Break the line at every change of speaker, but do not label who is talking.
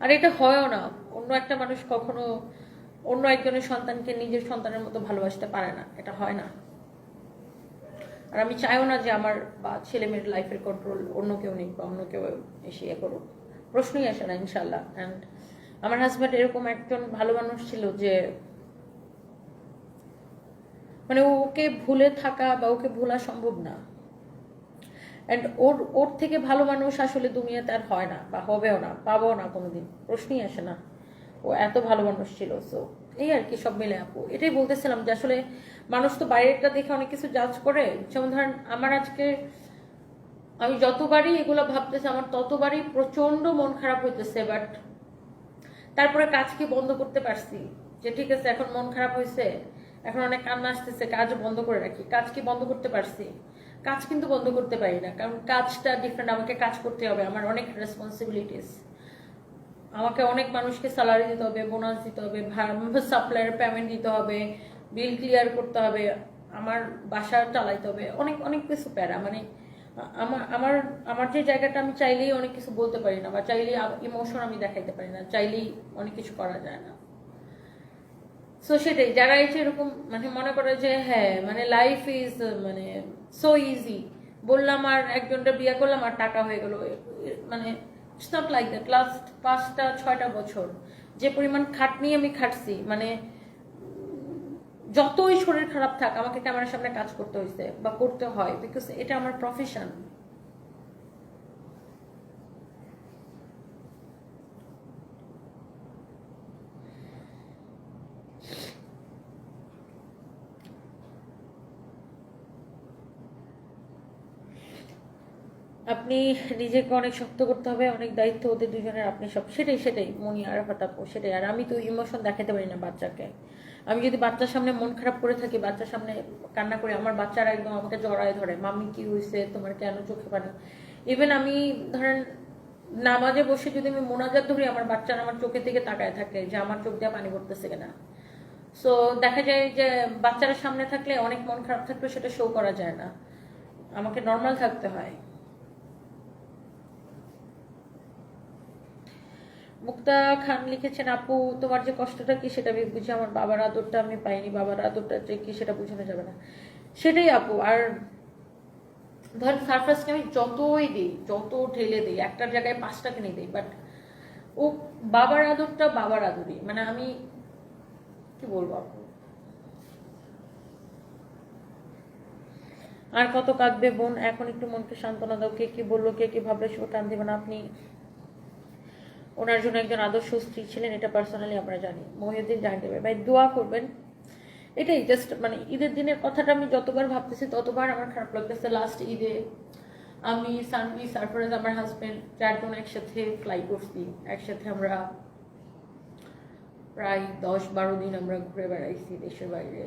আর এটা হয়ও না। অন্য একটা মানুষ কখনো অন্য একজনের সন্তানকে নিজের সন্তানের মতো ভালোবাসতে পারে না। এটা হয় না। আর আমি চাইও না যে আমার বা ছেলে মেয়ের লাইফের কন্ট্রোল অন্য কেউ নিক বা অন্য কেউ এসে ইয়ে করুক। প্রশ্নই আসে না ইনশাল্লাহ অ্যান্ড আমার হাজব্যান্ড এরকম একজন ভালো মানুষ ছিল যে মানে ওকে ভুলে থাকা বা ওকে ভোলা সম্ভব না। অ্যান্ড ওর ওর থেকে ভালো মানুষ আসলে দুনিয়াতে আর হয় না বা হবেও না পাবো না কোনোদিন, প্রশ্নই আসে না। ও এত ভালো মানুষ ছিল সো এই আর কি সব মিলে আপু। এটাই বলতেছিলাম যে আসলে মানুষ তো বাইরেরটা দেখে অনেক কিছু জাজ করে। যেমন ধরেন, আমার আজকে আমি যতবারই এগুলো ভাবতেছি, আমার ততবারই প্রচণ্ড মন খারাপ হইতেছে বাট তারপরে কাজকে বন্ধ করতে পারছি? যে ঠিক আছে, এখন মন খারাপ হয়েছে এখন অনেক কান্না আসতেছে, কাজ বন্ধ করে রাখি। কাজ কি বন্ধ করতে পারছি? কাজ কিন্তু বন্ধ করতে পারি না। কারণ কাজটা ডিফারেন্ট আমাকে কাজ করতে হবে, আমার অনেক রেসপন্সিবিলিটিস আমাকে অনেক মানুষকে স্যালারি দিতে হবে বোনাস দিতে হবে সাপ্লাইয়ের পেমেন্ট দিতে হবে বিল ক্লিয়ার করতে হবে, আমার বাসা চালাইতে হবে, অনেক অনেক কিছু প্যারা। মানে আমার আমার আমার যে জায়গাটা আমি চাইলেই অনেক কিছু বলতে পারি না, বা চাইলেই ইমোশন আমি দেখাইতে পারি না, চাইলেই অনেক কিছু করা যায় না। সো সেটাই, যারা এসে এরকম মানে মনে করে যে হ্যাঁ মানে লাইফ ইজ মানে সো ইজি বললাম আর একজনটা বিয়ে করলাম আর টাকা হয়ে গেল। মানে it's not like that last পাঁচটা, ছয়টা বছর যে পরিমাণ খাটনি আমি খাটছি মানে যতই শরীর খারাপ থাক, আমাকে ক্যামেরার সামনে কাজ করতে হয়েছে বা করতে হয় বিকজ এটা আমার প্রফেশন আপনি নিজেকে অনেক শক্ত করতে হবে, অনেক দায়িত্ব ওদের দুজনের, আপনি সব সেটাই সেটাই, মনি আর আপু সেটাই। আর আমি তো ইমোশন দেখাতে পারি না বাচ্চাকে। আমি যদি বাচ্চার সামনে মন খারাপ করে থাকি, বাচ্চার সামনে কান্না করে, আমার বাচ্চারা একদম আমাকে জড়ায় ধরে মামি কি হয়েছে? তোমার কেন চোখে পানি? ইভেন আমি ধরেন নামাজে বসে যদি আমি মোনাজাত ধরি, আমার বাচ্চারা আমার চোখের দিকে তাকায় থাকে যে আমার চোখ দিয়ে পানি পড়তেছে কিনা। সো দেখা যায় যে বাচ্চারা সামনে থাকলে অনেক মন খারাপ থাকলে সেটা শো করা যায় না। আমাকে নর্মাল থাকতে হয়। মুক্তা খান লিখেছেন, আপু, তোমার যে কষ্টটা কি সেটা আমি বুঝি, আমার বাবার আদরটা আমি পাইনি, বাবার আদরটা যে কি সেটা বোঝানো যাবে না। সেটাই আপু, আর ধর সারফাসকে আমি যতই দিই, যত ঢেলে দিই, একটার জায়গায় পাঁচটা কিনে দিই বাট ও বাবার আদরটা বাবার আদরই। মানে আমি, কি বলব আপু? আর কত কাঁদবে বোন, এখন একটু মনকে সান্ত্বনা দাও, কে কি বলল, কে কি ভাবলে, সেটা টান দেবে না। আপনি ওনার জন্য একজন আদর্শ স্ত্রী ছিলেন, এটা পার্সোনালি আমরা জানি। মহিউদ্দিন দেবে ভাই, দোয়া করবেন। এটাই জাস্ট মানে ঈদের দিনের কথাটা আমি যতবার ভাবতেছি, ততবার আমার খারাপ লাগতেছে। লাস্ট ঈদে আমি সানভি সারফরাজ আমার হাজব্যান্ড চারজন একসাথে ফ্লাই করছি। একসাথে আমরা প্রায় দশ বারো দিন আমরা ঘুরে বেড়াইছি দেশের বাইরে।